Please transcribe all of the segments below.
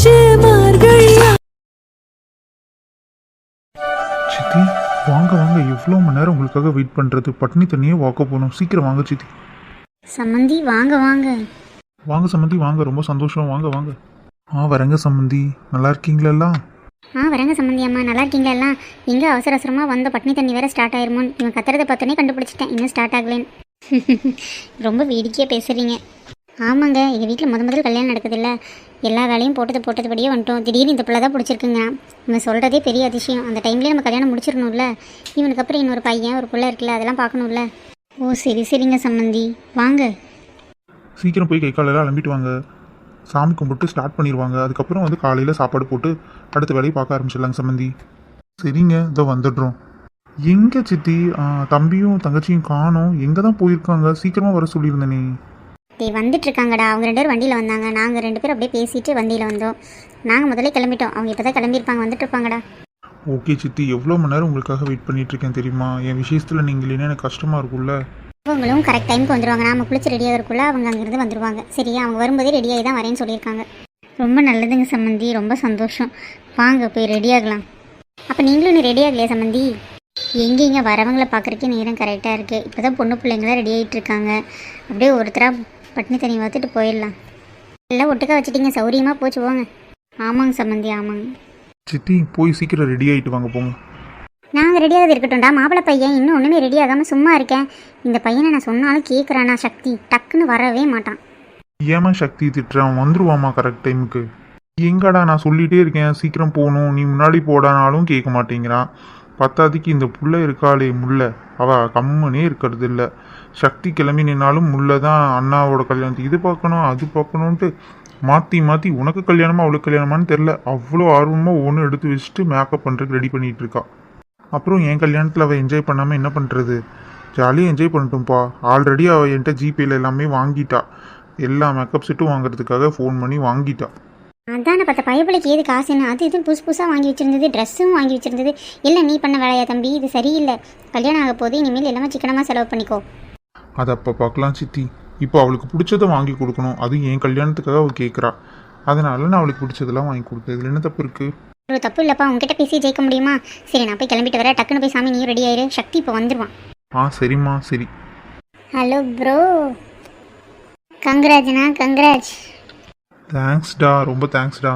ஆச்சு சித்தி வாங்க வாங்க. எவ்வளோ மணி நேரம் உங்களுக்காக வெயிட் பண்ணுறது பட்னி தண்ணியே வாக்க போகணும். சீக்கிரம் வாங்க சித்தி. சம்மந்தி வாங்க வாங்க. வாங்க சம்மந்தி வாங்க. ரொம்ப சந்தோஷம். வாங்க வாங்க. ஆ வரங்க சம்மந்தி நல்லா இருக்கீங்களா ஆ வரங்க சம்மந்தி அம்மா. நல்லா இருக்கீங்களா எல்லாம்? எங்கே அவசர அவசரமாக வந்த பட்னி தண்ணி வேற ஸ்டார்ட் ஆயிருமோன்னு. இவன் கத்துறதை பார்த்தோன்னே கண்டுபிடிச்சிட்டேன். இன்னும் ஸ்டார்ட் ஆகலேன்னு. ரொம்ப வேடிக்கையாக பேசுகிறீங்க ஆமாங்க எங்கள் வீட்டில் முத முதல் கல்யாணம் நடக்குதுல்ல. எல்லா வேலையும் போட்டது போட்டதுபடியே வந்துட்டோம். திடீர்னு இந்த பிள்ளை தான் பிடிச்சிருக்குங்க. இவன் சொல்கிறதே பெரிய அதிசயம். அந்த டைம்லேயே நம்ம கல்யாணம் முடிச்சிடணும்ல. இவனுக்கு அப்புறம் இன்னொரு பையன் ஒரு பிள்ளை இருக்குல்ல அதெல்லாம் பார்க்கணும்ல. ஓ சரி சரிங்க சம்மந்தி. வாங்க. சீக்கிரம் போய் கை காலெல்லாம் அலம்பிட்டு வாங்க. சாமி கும்பிட்டு ஸ்டார்ட் பண்ணிடுவாங்க. அதுக்கப்புறம் வந்து காலையில் சாப்பாடு போட்டு அடுத்த வேலையை பார்க்க ஆரம்பிச்சிடலாங்க சம்மந்தி. சரிங்க இதோ வந்துடுறோம். எங்கே சித்தி? தம்பியும் தங்கச்சியும் காணோம். எங்கே தான் போயிருக்காங்க? சீக்கிரமாக வர சொல்லியிருந்தேனே. டேய் வந்துட்டு இருக்காங்கடா அவங்க ரெண்டு பேரும் வண்டியில் வந்தாங்க. நாங்கள் ரெண்டு பேரும் அப்படியே பேசிட்டு வண்டியில் வந்தோம். நாங்கள் முதல்ல கிளம்பிட்டோம். அவங்க இப்போ தான் கிளம்பியிருப்பாங்க. வந்துட்டு இருப்பாங்கடா ஓகே சித்தி எவ்வளோ மணி நேரம் உங்களுக்காக வெயிட் பண்ணிட்டு இருக்கேன் தெரியுமா? என் விஷயத்தில் நீங்கள் இல்லைன்னா எனக்கு கஷ்டமாக இருக்கும்ல? அவங்களும் கரெக்ட் டைமுக்கு வந்துருவாங்க. நாம குளிச்சு ரெடியாக இருக்குள்ள அவங்க அங்கேருந்து வந்துருவாங்க. சரியா அவங்க வரும்போதே ரெடியாகி தான் வரேன்னு சொல்லியிருக்காங்க. ரொம்ப நல்லதுங்க சம்மந்தி. ரொம்ப சந்தோஷம். வாங்க போய் ரெடி ஆகலாம். அப்போ நீங்களும் நீ ரெடி ஆகலையா சம்மந்தி? எங்கே இங்கே வரவங்கள பார்க்குறக்கே நேரம் கரெக்டாக இருக்குது இப்போ தான் பொண்ணு பிள்ளைங்களாம் ரெடி ஆகிட்டு இருக்காங்க அப்படியே ஒருத்தராக பட்னி தண்ணி பார்த்துட்டு போயிடலாம். எல்லாம் ஒட்டுக்கா வச்சுட்டீங்க சௌரியமாக போச்சு போங்க. ஆமாங்க சம்மந்தி ஆமாங்க. சித்தி போய் சீக்கிரம் ரெடி ஆகிட்டு வாங்க போங்க. நாங்கள் ரெடியாகிறது இருக்கட்டும்டா மாப்பிள்ளை பையன் இன்னும் ஒன்றுமே ரெடி ஆகாமல் சும்மா இருக்கேன். இந்த பையனை நான் சொன்னாலும் கேட்குறானா சக்தி? டக்குன்னு வரவே மாட்டான். ஏமா சக்தி திட்டுறான் வந்துருவாமா கரெக்ட் டைமுக்கு எங்கடா நான் சொல்லிட்டே இருக்கேன் சீக்கிரம் போகணும் நீ முன்னாடி போடானாலும் கேட்க மாட்டேங்கிறான். பத்தாதிக்கு இந்த புள்ள இருக்காளே முல்லை. அவ கம்முனே இருக்கிறது இல்லை சக்தி கிளம்பி நின்னாலும் முல்லை தான் அண்ணாவோட கல்யாணத்துக்கு. இது பார்க்கணும் அது பார்க்கணுன்ட்டு மாற்றி மாற்றி உனக்கு கல்யாணமா அவளுக்கு கல்யாணமான்னு தெரில அவ்வளோ ஆர்வமாக ஒன்று எடுத்து வச்சுட்டு மேக்கப் பண்ணுறதுக்கு ரெடி பண்ணிகிட்டு இருக்கா. அப்புறம் என் கல்யாணத்தில் அவள் என்ஜாய் பண்ணாமல் என்ன பண்ணுறது ஜாலியாக என்ஜாய் பண்ணட்டும்ப்பா. ஆல்ரெடி அவள் என்கிட்ட ஜிபேயில் எல்லாமே வாங்கிட்டா. எல்லா மேக்கப் செட்டும் வாங்குறதுக்காக ஃபோன் பண்ணி வாங்கிட்டா. அதான பார்த்த பயப்பிள்ளைக்கு ஏது காசுன்னு? அது இது புதுசு புதுசாக வாங்கி வச்சிருந்தது ட்ரெஸ்ஸும் வாங்கி வச்சிருந்தது. இல்லை நீ பண்ண வேலையா தம்பி? இது சரியில்லை. கல்யாணம் ஆக போது இனிமேல் எல்லாமே சிக்கனமாக செலவு பண்ணிக்கோ. அதை அப்போ பார்க்கலாம் சித்தி. இப்போ அவளுக்கு பிடிச்சதை வாங்கி கொடுக்கணும். அதுவும் என் கல்யாணத்துக்காக அவள் கேட்குறா. அதனால நான் அவளுக்கு பிடிச்சதெல்லாம் வாங்கி கொடுத்தேன். இதில் என்ன தப்பு இருக்குது ஒரு தப்பு இல்லைப்பா உங்ககிட்ட பேசி ஜெயிக்க முடியுமா? சரி நான் போய் கிளம்பிட்டு வரேன். டக்குன்னு போய் சாமி நீயும் ரெடி ஆயிரு. சக்தி இப்போ வந்துடுவான் ஆ சரிம்மா. சரி. ஹலோ ப்ரோ கங்க்ராஜ்ண்ணா கங்க்ராஜ். தேங்க்ஸ்டா ரொம்ப தேங்க்ஸ்டா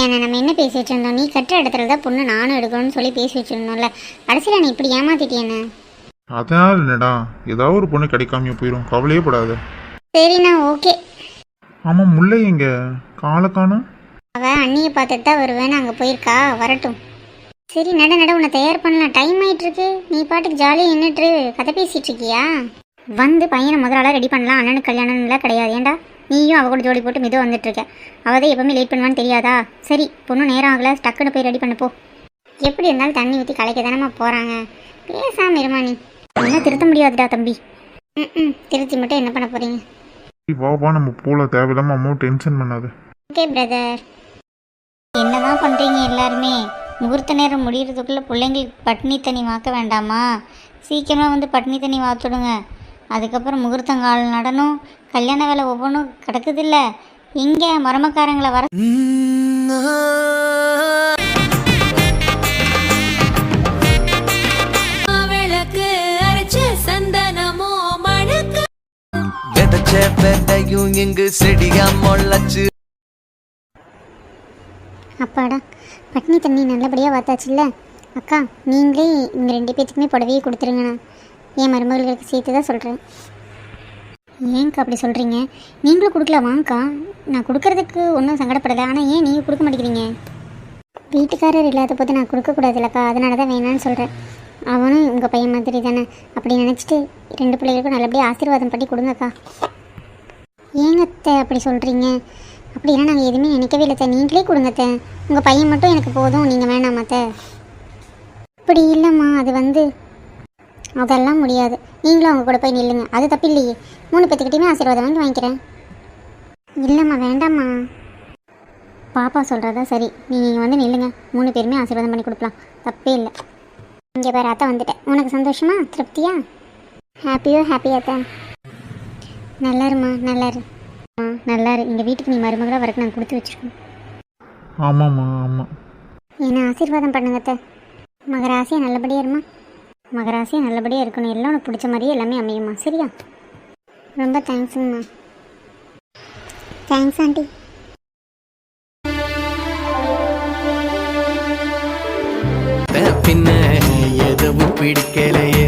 ஏன்னா நம்ம என்ன பேசிட்டு இருந்தோம் நீ கட்டுற இடத்துல தான் பொண்ணு நானும் எடுக்கணும்னு சொல்லி பேசி வச்சிருந்தோம்ல. கடைசியில் நீ இப்படி ஏமாத்திட்டியண்ணே அதனால் என்னடா ஏதாவது ஒரு பொண்ணு கிடைக்காம போயிடும் கவலையே படாத. சரிண்ணா ஓகே. ஆமாம் முல்லை எங்க? காலை காணோம் அவ அண்ணியை பார்த்துட்டு தான் வருவேன்னு அங்கே போயிருக்கா வரட்டும். சரி நட நட உன்னை தயார் பண்ணலாம். டைம் ஆயிட்டு இருக்கு நீ பாட்டுக்கு ஜாலியாக நின்றுட்டு கதை பேசிட்டு இருக்கியா? வந்து பையனை முதலாள ரெடி பண்ணலாம். அண்ணனுக்கு கல்யாணம்லாம் கிடையாது. ஏன்டா? நீயும் அவ கூட ஜோடி போட்டு மிதம் வந்துட்டு இருக்க அவ தான் எப்பவுமே லேட் பண்ணுவான்னு தெரியாதா? சரி பொண்ணு நேரம் ஆகல டக்குன்னு போய் ரெடி பண்ண போ. எப்படி இருந்தாலும் தண்ணி ஊற்றி கலைக்க தானம்மா போகிறாங்க பேசாம இருமா நீ. ஒன்றும் திருத்த முடியாதுடா தம்பி. ம் ம் திருத்தி மட்டும் என்ன பண்ண போறீங்க? சரி, வா வா நம்ம போல தேவையில்லாமல் அம்மாவும் டென்ஷன் பண்ணாத. ஓகே பிரதர் என்னதான் பண்ணுறீங்க எல்லாருமே? முகூர்த்த நேரம் முடியறதுக்குள்ளே பிள்ளைங்களுக்கு பட்னி தண்ணி வாக்க வேண்டாமா? சீக்கிரமாக வந்து பட்னி தண்ணி வாத்துடுங்க. அதுக்கப்புறம் முகூர்த்தங்கால் நடனம் கல்யாண வேலை ஒவ்வொன்றும் கிடக்குதில்ல. இங்கே மருமக்காரங்களை வர இங்கு செடியா முளைச்சு. அப்பாடா பட்னி தண்ணி நல்லபடியாக வாத்தாச்சுல்ல. அக்கா நீங்களே இந்த ரெண்டு பேத்துக்குமே புடவையே கொடுத்துருங்கண்ணா. என் மருமகளுக்கு சேர்த்து தான் சொல்கிறேன் ஏங்க்கா அப்படி சொல்கிறீங்க நீங்களும் கொடுக்கல வாங்கக்கா. நான் கொடுக்கறதுக்கு ஒன்றும் சங்கடப்படலை. ஆனால் ஏன் நீங்கள் கொடுக்க மாட்டேங்கிறீங்க? வீட்டுக்காரர் இல்லாத போது நான் கொடுக்கக்கூடாதுலக்கா அதனால தான் வேணான்னு சொல்கிறேன் அவனும் உங்கள் பையன் மாதிரி தானே. அப்படி நினச்சிட்டு ரெண்டு பிள்ளைகளுக்கும் நல்லபடியாக ஆசீர்வாதம் பண்ணி கொடுங்கக்கா. ஏங்க அத்தை அப்படி சொல்கிறீங்க அப்படின்னா நாங்கள் எதுவுமே நினைக்கவே இல்லைத்த நீங்களே கொடுங்க அத்தை. உங்கள் பையன் மட்டும் எனக்கு போதும். நீங்கள் வேணாமா அத்தை. அப்படி இல்லைம்மா. அது வந்து அதெல்லாம் முடியாது. நீங்களும் அவங்க கூட போய் நில்லுங்க. அது தப்பு இல்லையே. மூணு பேத்துக்கிட்டையுமே ஆசீர்வாதம் வாங்கி வாங்கிக்கிறேன். இல்லைம்மா வேண்டாம்மா. பாப்பா சொல்கிறதா சரி. நீங்கள் வந்து நில்லுங்க. மூணு பேருமே ஆசீர்வாதம் பண்ணி கொடுக்கலாம். தப்பே இல்லை. இங்கே வேறு அத்தை வந்துட்டேன். உனக்கு சந்தோஷமா? திருப்தியா? ஹாப்பியோ ஹாப்பியா தான் நல்லாருமா நல்லாரு. ஆ நல்லாரு. எங்கள் வீட்டுக்கு நீ மருமகளாக வரக்கு நான் கொடுத்து வச்சிருக்கேன் ஆமாம்மா ஆமாம் என்ன ஆசீர்வாதம் பண்ணுங்க அத்தை. மகராசியாக நல்லபடியாக இருமா? மகராசியாக நல்லபடியாக இருக்கணும். எல்லாம் உனக்கு பிடிச்ச மாதிரியே எல்லாமே அமையுமா சரியா? ரொம்ப தேங்க்ஸுங்கம்மா தேங்க்ஸ் ஆண்டி பின்ன எதுவும் பிடிக்கலையே.